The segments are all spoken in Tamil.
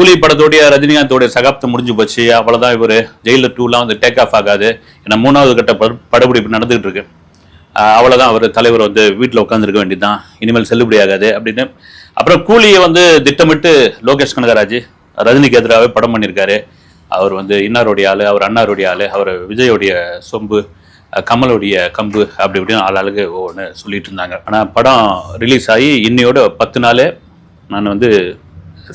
கூலி படத்தோடைய ரஜினிகாந்தோடைய சகாப்தம் முடிஞ்சு போச்சு. அவ்வளோதான் இவர். ஜெயிலர் டூலாம் வந்து டேக் ஆஃப் ஆகாது. ஏன்னா மூணாவது கட்ட பட- படப்பிடிப்பு நடந்துகிட்டு இருக்கு. அவ்வளோதான் அவர் தலைவர் வந்து வீட்டில் உட்காந்துருக்க வேண்டியதுதான். இனிமேல் செல்லுபடி ஆகாது அப்படின்னு. அப்புறம் கூலியை வந்து திட்டமிட்டு லோகேஷ் கனகராஜ் ரஜினிக்கு எதிராகவே படம் பண்ணியிருக்காரு. அவர் வந்து இன்னாருடைய ஆள் அவர் அண்ணாருடைய ஆளு அவர் விஜயோடைய சொம்பு கமலுடைய கம்பு அப்படி இப்படின்னு ஆளாளுக்கு ஒவ்வொன்று சொல்லிட்டு இருந்தாங்க. ஆனால் படம் ரிலீஸ் ஆகி இன்னையோட பத்து நாளே நான் வந்து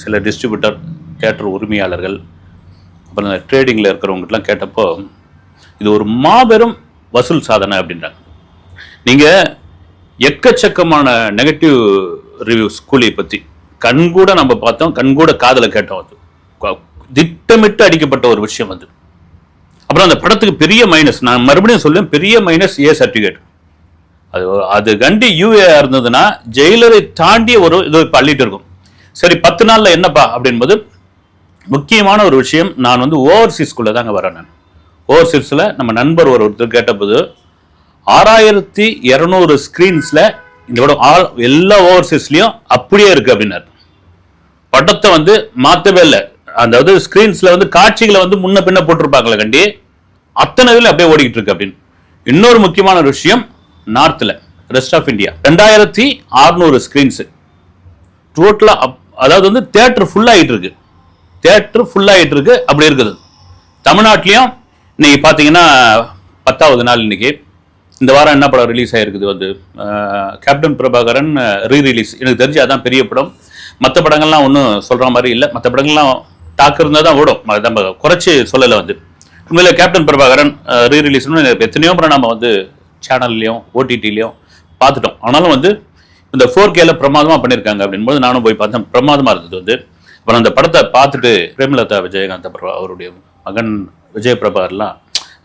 சில டிஸ்ட்ரிபியூட்டர் தியேட்டர் உரிமையாளர்கள் அப்புறம் இந்த ட்ரேடிங்கில் இருக்கிறவங்ககிட்டலாம் கேட்டப்போ இது ஒரு மாபெரும் வசூல் சாதனை அப்படின்றாங்க. நீங்கள் எக்கச்சக்கமான நெகட்டிவ் ரிவ்யூஸ் கூலியை பற்றி கண்கூட நம்ம பார்த்தோம் கண்கூட காதில் கேட்டோம் அது. திட்டமிட்டு அடிக்கப்பட்ட ஒரு விஷயம் அது. அப்புறம் அந்த படத்துக்கு பெரிய மைனஸ் நான் மறுபடியும் சொல்லுவேன் பெரிய மைனஸ் ஏ சர்டிஃபிகேட் அது அது கண்டி யூஏ இருந்ததுன்னா ஜெயிலரை தாண்டிய ஒரு இது இப்போ அள்ளிட்டு இருக்கும். சரி பத்து நாள்ல என்னப்பா அப்படின்போது முக்கியமான ஒரு விஷயம் நான் வந்து ஓவர்சீஸ்குள்ளே தாங்க வரேன் நான். ஓவர்சீஸில் நம்ம நண்பர் ஒரு ஒருத்தர் கேட்டபோது ஆறாயிரத்தி இரநூறு ஸ்க்ரீன்ஸில் இந்த படம் ஆல் எல்லா ஓவர்சீஸ்லயும் அப்படியே இருக்கு அப்படின்னார். படத்தை வந்து மாற்றவே இல்லை. அதாவது ஸ்க்ரீன்ஸில் வந்து காட்சிகளை வந்து முன்ன பின்ன போட்டிருப்பாங்களே கண்டி அத்தனை இதில் அப்படியே ஓடிக்கிட்டு இருக்கு அப்படின்னு. இன்னொரு முக்கியமான ஒரு விஷயம் நார்த்தில் ரெஸ்ட் ஆஃப் இந்தியா ரெண்டாயிரத்தி அறுநூறு ஸ்க்ரீன்ஸு டோட்டலாக அதாவது வந்து தேட்டர் ஃபுல்லாகிட்டு இருக்கு தேட்டர் ஃபுல்லாகிட்டு இருக்கு அப்படி இருக்குது. தமிழ்நாட்டிலையும் இன்னைக்கு பார்த்தீங்கன்னா பத்தாவது நாள் இன்னைக்கு. இந்த வாரம் என்ன படம் ரிலீஸ் ஆகிருக்குது வந்து? கேப்டன் பிரபாகரன் ரீ ரிலீஸ் எனக்கு தெரிஞ்சு அதான் பெரிய படம். மற்ற படங்கள்லாம் ஒன்றும் சொல்கிற மாதிரி இல்லை. மற்ற படங்கள்லாம் டாக்கு இருந்தால் தான் ஓடும். நம்ம குறைச்சி சொல்லலை வந்து. உண்மையில் கேப்டன் பிரபாகரன் ரீ ரிலீஸ்னு எத்தனையோ படம் நம்ம வந்து சேனல்லையும் ஓடிடிலையும் பார்த்துட்டோம். ஆனாலும் வந்து இந்த ஃபோர் கேல பிரமாதமா பண்ணியிருக்காங்க அப்படின்போது நானும் போய் பார்த்தேன். பிரமாதமா இருந்தது வந்து. அப்புறம் அந்த படத்தை பார்த்துட்டு பிரேமலதா விஜயகாந்த் அப்புறம் அவருடைய மகன் விஜய பிரபாகர்லாம்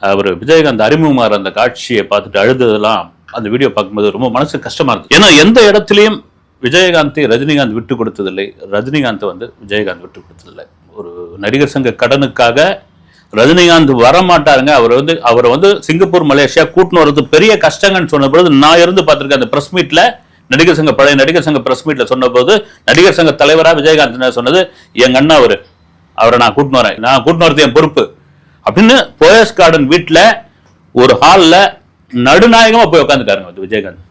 அவர் விஜயகாந்த் அறிமுகமாகிற அந்த காட்சியை பார்த்துட்டு அழுததெல்லாம் அந்த வீடியோ பார்க்கும்போது ரொம்ப மனசு கஷ்டமா இருந்தது. ஏன்னா எந்த இடத்துலையும் விஜயகாந்தை ரஜினிகாந்த் விட்டு கொடுத்ததில்லை. ரஜினிகாந்த் வந்து விஜயகாந்த் விட்டு கொடுத்ததில்லை. ஒரு நடிகர் சங்க கடனுக்காக ரஜினிகாந்த் வர மாட்டாருங்க அவர் வந்து அவரை வந்து சிங்கப்பூர் மலேசியா கூட்டின்னு வர்றது பெரிய கஷ்டங்கன்னு சொன்ன பொழுது நான் இருந்து பார்த்துருக்கேன் அந்த ப்ரெஸ் மீட்டில் நடிகர் சங்க பழைய நடிகர் சங்க பிரஸ் மீட்ல சொன்னபோது நடிகர் சங்க தலைவரா விஜயகாந்த் என்ன சொன்னது? எங்க அண்ணா அவரு அவரை நான் கூட்டின்னு வரேன். நான் கூட்டின்னு வரது என் பொறுப்பு. அப்படின்னு போயஸ் கார்டன் வீட்டில் ஒரு ஹாலில் நடுநாயகமாக போய் உட்காந்துக்காருங்க விஜயகாந்த்.